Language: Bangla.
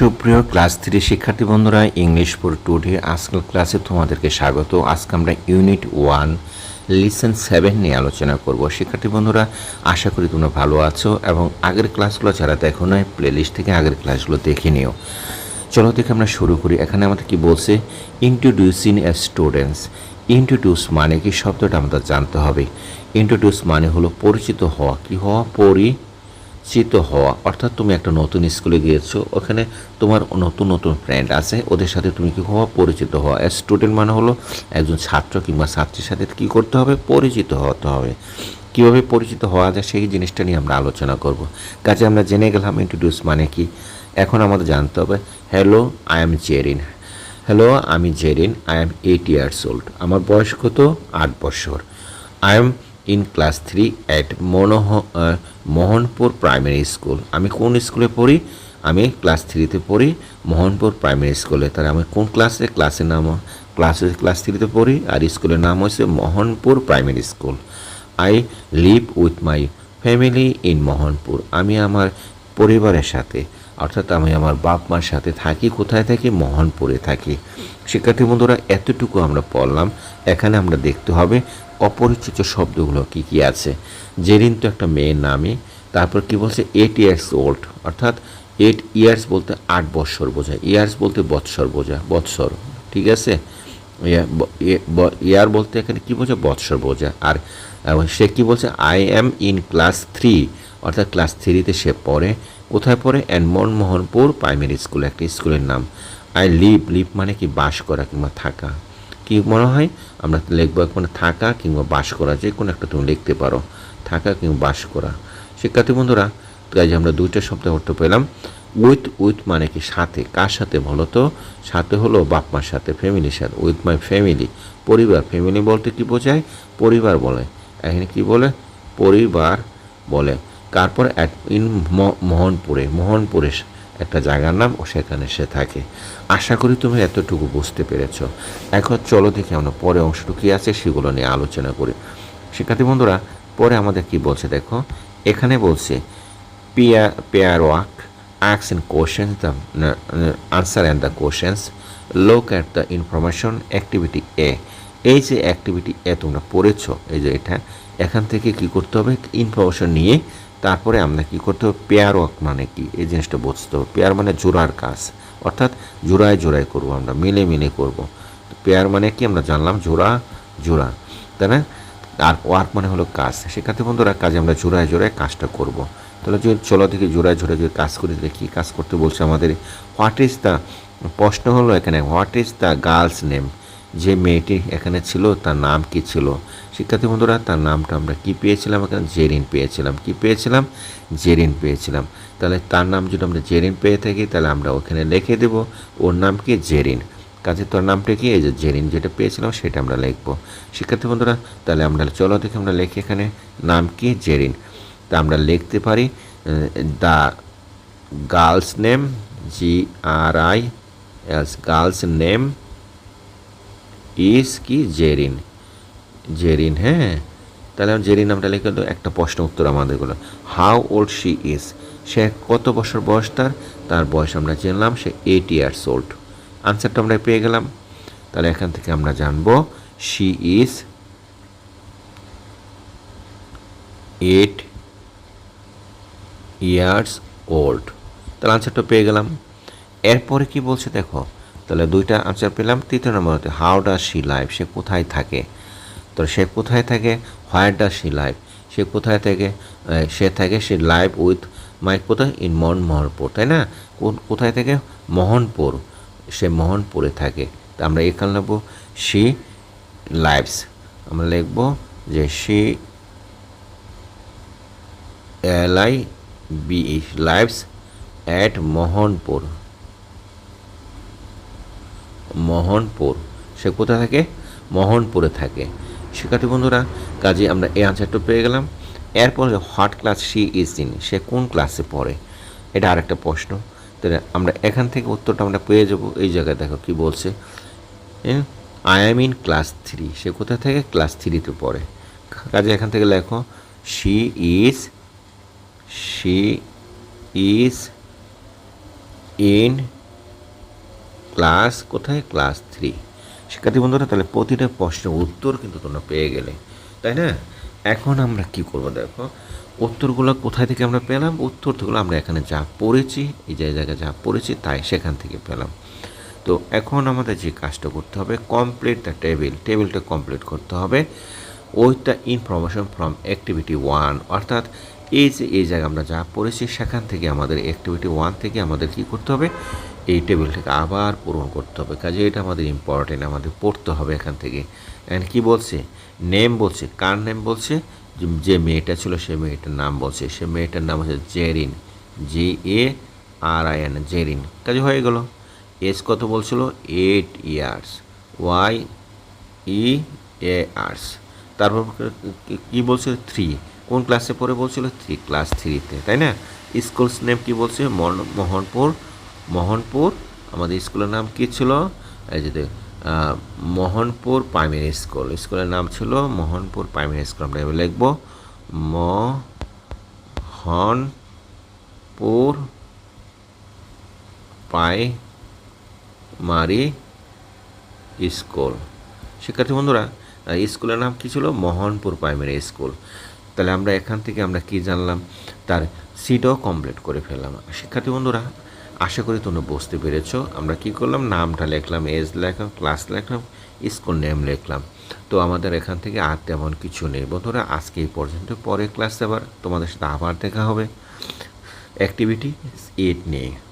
সুপ্রিয় ক্লাস থ্রি শিক্ষার্থী বন্ধুরা ইংলিশ ফর টুডে আজকাল ক্লাসে তোমাদেরকে স্বাগত। আজকে আমরা ইউনিট ওয়ান লিসেন সেভেন নিয়ে আলোচনা করব। শিক্ষার্থী বন্ধুরা, আশা করি তোমরা ভালো আছো এবং আগের ক্লাসগুলো যারা দেখো নয় প্লেলিস্ট থেকে আগের ক্লাসগুলো দেখে নিও। চলো দেখে আমরা শুরু করি। এখানে আমাদের কি বলছে? ইন্ট্রোডিউসিং এ স্টুডেন্টস ইন্ট্রোডিউস মানে কি? শব্দটা আমাদের জানতে হবে। ইন্ট্রোডিউস মানে হলো পরিচিত হওয়া। কি হওয়া? পরি চিত হওয়া, অর্থাৎ তুমি একটা নতুন স্কুলে গিয়েছো, ওখানে তোমার নতুন নতুন ফ্রেন্ড আছে, ওদের সাথে তুমি কি হওয়া পরিচিত হওয়া? স্টুডেন্ট মানে হলো একজন ছাত্র কিংবা ছাত্রীর সাথে কি করতে হবে? পরিচিত হতে হবে। কীভাবে পরিচিত হওয়া যায় সেই জিনিসটা নিয়ে আমরা আলোচনা করব। কাজে আমরা জেনে গেলাম ইন্ট্রোডিউস মানে কি? এখন আমাদের জানতে হবে hello I am Zerin hello আমি Zerin I am eight years old আমার বয়স কত? আট বছর। I am in class three at মনোহ Mohanpur primary school আমি কোন স্কুলে পড়ি? আমি ক্লাস থ্রিতে পড়ি মোহনপুর প্রাইমারি স্কুলে তাহলে আমি কোন ক্লাসে ক্লাসের নাম ক্লাসে ক্লাস থ্রিতে পড়ি, আর স্কুলের নাম হচ্ছে Mohanpur primary school I live with my family in Mohanpur আমি আমার পরিবারের সাথে, অর্থাৎ আমি আমার বাপ মার সাথে থাকি, কোথায় থাকি? মোহনপুরে থাকি। শিক্ষার্থী বন্ধুরা, এতটুকু আমরা পড়লাম। এখানে আমরা দেখতে হবে অপরিচিত শব্দগুলো কি কি আছে? জেরিন তো একটা মেয়ের নামে তারপর কি বলছে? এইট ইয়ার্স ওল্ড অর্থাৎ এইট ইয়ার্স বলতে আট বৎসর বোঝায়। ইয়ার্স বলতে বৎসর বোঝায়, বৎসর, ঠিক আছে? ইয়ার বলতে এখানে কি বোঝা বৎসর বোঝা আর সে কি বলছে? I am in class three অর্থাৎ ক্লাস থ্রিতে সে পড়ে। কোথায় পড়ে? অ্যান্ড মনমোহনপুর প্রাইমারি স্কুল একটা স্কুলের নাম। আই লিভ লিভ মানে কি বাস করা কিংবা থাকা। কি মনে হয়? আমরা লিখব মানে থাকা কিংবা বাস করা, যে কোনো একটা তুমি লিখতে পারো। থাকা কিংবা বাস করা। শিক্ষার্থী বন্ধুরা কাজে আমরা দুইটা শব্দ অর্থ পেলাম। উইথ উইথ মানে কি সাথে? কার সাথে বলো তো সাথে হলো বাপ মার সাথে, ফ্যামিলির সাথে। With my family. পরিবার, ফ্যামিলি বলতে কি বোঝায়? পরিবার বলে। এখানে কি বলে? পরিবার বলে। তারপর এক ইন মোহনপুরে মোহনপুরে একটা জায়গার নাম ও সেখানে সে থাকে। আশা করি তুমি এতটুকু বুঝতে পেরেছ। এখন চলো দেখি আমরা পরে অংশটুকু কী আছে সেগুলো নিয়ে আলোচনা করি। শিক্ষার্থী বন্ধুরা পরে আমাদের কি বলছে দেখো? এখানে বলছে pair pair work asks and questions uh, answer and the questions look at the information activity a. এই যে অ্যাক্টিভিটি এ তোমরা পড়েছো এই যে এটা এখান থেকে কি করতে হবে? ইনফরমেশন নিয়ে তারপরে আমরা কি করতে হবে? পেয়ার ওয়ার্ক মানে কি? এই জিনিসটা বুঝতে হবে। পেয়ার মানে জোড়ার কাজ। অর্থাৎ জোড়ায় জোড়ায় করব আমরা, মিলে মিলে করব। পেয়ার মানে কি? আমরা জানলাম জোড়া জোড়া, তাই না? আর ওয়ার্ক মানে হলো কাজ। শিক্ষার্থী বন্ধুরা, কাজে আমরা জোড়ায় জোড়ায় কাজটা করব। তাহলে যদি চলো থেকে জোড়ায় জোড়ায় যদি কাজ করি, তাহলে কী কাজ করতে বলছে আমাদের? হোয়াট ইজ দ্য প্রশ্ন হলো এখানে what is the girl's name যে মেয়েটি এখানে ছিল, তার নাম কি ছিল? শিক্ষার্থী বন্ধুরা, তার নামটা আমরা কি পেয়েছিলাম এখানে? জেরিন পেয়েছিলাম। কি পেয়েছিলাম? জেরিন পেয়েছিলাম। তাহলে তার নাম যদি আমরা জেরিন পেয়ে থাকি, তাহলে আমরা ওখানে লিখে দেব ওর নাম কি? জেরিন। কাজে তোর নামটা কি? এই যে জেরিন যেটা পেয়েছিলাম, সেটা আমরা লিখব। শিক্ষার্থী বন্ধুরা, তাহলে আমরা চলো দেখে, আমরা লিখি এখানে নাম কি? জেরিন। তা আমরা লিখতে পারি the girl's name, G R I S girl's name is কি? জেরিন। জেরিন হ্যাঁ? তাহলে আমি জেরিন নামটা লিখে দেবো একটা প্রশ্ন উত্তর আমাদেরগুলো। হাউ ওল্ড শি ইজ সে কত বছর বয়স তার? তার বয়স আমরা জানলাম, সে এইট ইয়ার্স ওল্ড আনসারটা আমরা পেয়ে গেলাম। তাহলে এখান থেকে আমরা জানব she is eight years old তাহলে আনসারটা পেয়ে গেলাম। এরপরে কি বলছে দেখো? তাহলে দুইটা আনসার পেলাম। তৃতীয় নম্বর হাউ ডাজ শি লাইফ সে কোথায় থাকে? তো সে কোথায় থাকে? হোয়ার ডাজ শি লাইফ সে কোথায় থাকে? সে থাকে, সে লাইভ উইথ মাই কোথায়? ইন মন মোহনপুর তাই না? কোন- কোথায় থাকে? মোহনপুর সে মোহনপুরে থাকে। তা আমরা এখানে লিখব শি লাইভস আমরা লিখব যে she L I V lives at Mohanpur Mohanpur সে কোথায় থাকে? মোহনপুরে থাকে। শিক্ষার্থী বন্ধুরা কাজে আমরা এই আনসারটা পেয়ে গেলাম। এরপর what class she is in সে কোন ক্লাসে পড়ে, এটা আরেকটা প্রশ্ন। তাহলে আমরা এখান থেকে উত্তরটা আমরা পেয়ে যাব। এই জায়গায় দেখো কি বলছে I am in class three সে কোথায় থেকে? ক্লাস থ্রিতে পড়ে। কাজে এখান থেকে লেখো she is she is in class কোথায়? ক্লাস থ্রি শিক্ষার্থী বন্ধুরা, তাহলে প্রতিটা প্রশ্নের উত্তর কিন্তু তোমরা পেয়ে গেলে, তাই না? এখন আমরা কি করব দেখো? উত্তরগুলো কোথায় থেকে আমরা পেলাম? উত্তরগুলো আমরা এখানে যা পড়েছি, এই যে জায়গায় যা পড়েছি, তাই সেখান থেকে পেলাম। তো এখন আমাদের যে কাজটা করতে হবে কমপ্লিট দ্য টেবিল টেবিলটা কমপ্লিট করতে হবে with the information from activity one অর্থাৎ এই যে, এই জায়গায় আমরা যা পড়েছি, সেখান থেকে আমাদের অ্যাক্টিভিটি ওয়ান থেকে আমাদের কি করতে হবে? এই টেবিলটাকে আবার পূরণ করতে হবে। কাজে এটা আমাদের ইম্পর্টেন্ট আমাদের পড়তে হবে এখান থেকে। অ্যান্ড কি বলছে? নেম বলছে। কার নেম বলছে? যে- মেয়েটা ছিল, সে মেয়েটার নাম বলছে। সে মেয়েটার নাম হচ্ছে Zerin. Z A R I N Zerin. কাজে হয়ে গেল। এজ কত বলছিল? Eight years Y E A R S তারপর কি- বলছিল? থ্রি কোন ক্লাসে পড়ে বলছিল? থ্রি ক্লাস থ্রিতে তাই না? স্কুলস নেম কি বলছে? মোহনপুর মোহনপুর, আমাদের স্কুলের নাম কি ছিল? এই যে মোহনপুর প্রাইমারি স্কুল। স্কুলের নাম ছিল মোহনপুর প্রাইমারি স্কুল। আমরা এবার লিখব মোহনপুর প্রাইমারি স্কুল। শিক্ষার্থী বন্ধুরা স্কুলের নাম কী ছিল? Mohanpur primary school. তাহলে আমরা এখান থেকে আমরা কি জানলাম? তার সিটও কমপ্লিট করে ফেললাম। শিক্ষার্থী বন্ধুরা আশা করি তোমরা বুঝতে পেরেছ। আমরা কি করলাম? নামটা লিখলাম, এজ লিখলাম, ক্লাস লেখলাম, স্কুল নেম লিখলাম। তো আমাদের এখান থেকে আর তেমন কিছু নেই। বন্ধুরা, আজকে এই পর্যন্ত। পরে ক্লাসে আবার তোমাদের সাথে আবার দেখা হবে। অ্যাক্টিভিটি এইট নিয়ে।